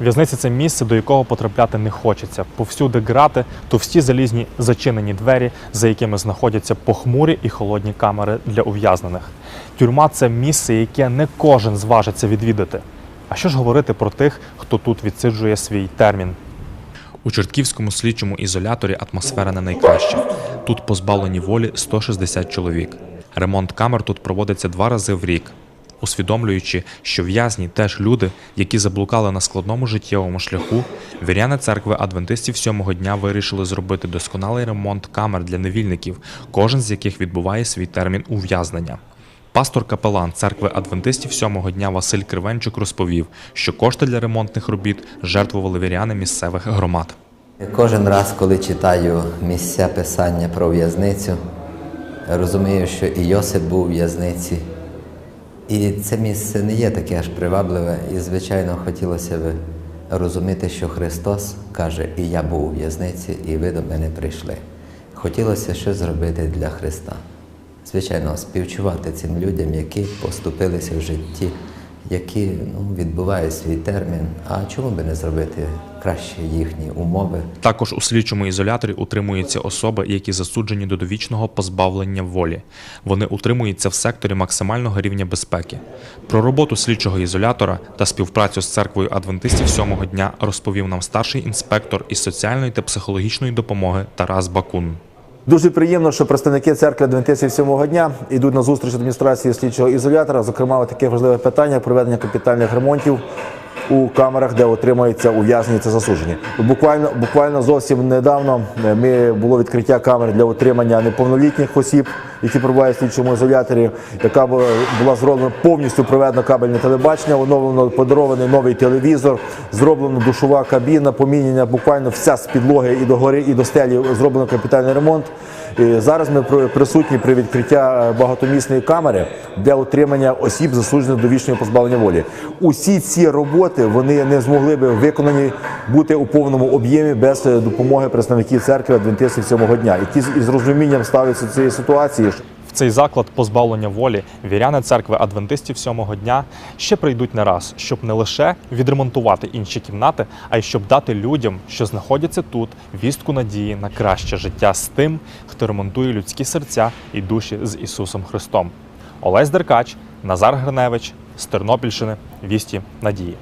В'язниця це місце, до якого потрапляти не хочеться. Повсюди грати, товсті залізні зачинені двері, за якими знаходяться похмурі і холодні камери для ув'язнених. Тюрма це місце, яке не кожен зважиться відвідати. А що ж говорити про тих, хто тут відсиджує свій термін? У Чортківському слідчому ізоляторі атмосфера не найкраща. Тут позбавлені волі 160 чоловік. Ремонт камер тут проводиться два рази в рік, усвідомлюючи, що в'язні теж люди, які заблукали на складному життєвому шляху, віряни церкви адвентистів сьомого дня вирішили зробити досконалий ремонт камер для невільників, кожен з яких відбуває свій термін ув'язнення. Пастор капелан церкви адвентистів сьомого дня Василь Кривенчук розповів, що кошти для ремонтних робіт жертвували віряни місцевих громад. Кожен раз, коли читаю місця писання про в'язницю, розумію, що і Йосип був у в'язниці. І це місце не є таке аж привабливе, і, звичайно, хотілося б розуміти, що Христос каже, і я був у в'язниці, і ви до мене прийшли. Хотілося щось зробити для Христа. Звичайно, співчувати цим людям, які поступилися в житті, які ну, відбувають свій термін. А чому би не зробити краще їхні умови? Також у слідчому ізоляторі утримуються особи, які засуджені до довічного позбавлення волі. Вони утримуються в секторі максимального рівня безпеки. Про роботу слідчого ізолятора та співпрацю з церквою адвентистів сьомого дня розповів нам старший інспектор із соціальної та психологічної допомоги Тарас Бакун. Дуже приємно, що представники церкви Адвентистів сьомого дня йдуть на зустріч адміністрації слідчого ізолятора. Зокрема, таке важливе питання проведення капітальних ремонтів у камерах, де отримуються ув'язнені та засуджені. Буквально, буквально зовсім недавно е, ми було відкриття камер для утримання неповнолітніх осіб, які перебувають в слідчому ізоляторі, яка була, зроблена повністю проведено кабельне телебачення, оновлено подарований новий телевізор, зроблена душова кабіна, помінення буквально вся з підлоги і до гори, і до стелі зроблено капітальний ремонт. І зараз ми при- присутні при відкритті е, багатомісної камери для утримання осіб, засуджених до вічного позбавлення волі. Усі ці роботи вони не змогли би виконані бути у повному об'ємі без е, допомоги представників церкви адвентистів сьомого дня, які із розумінням ставляться до цієї ситуації. В цей заклад позбавлення волі віряни церкви адвентистів сьомого дня ще прийдуть не раз, щоб не лише відремонтувати інші кімнати, а й щоб дати людям, що знаходяться тут, вістку надії на краще життя з тим, хто ремонтує людські серця і душі з Ісусом Христом. Олесь Деркач, Назар Гриневич з Тернопільщини. Вісті надії.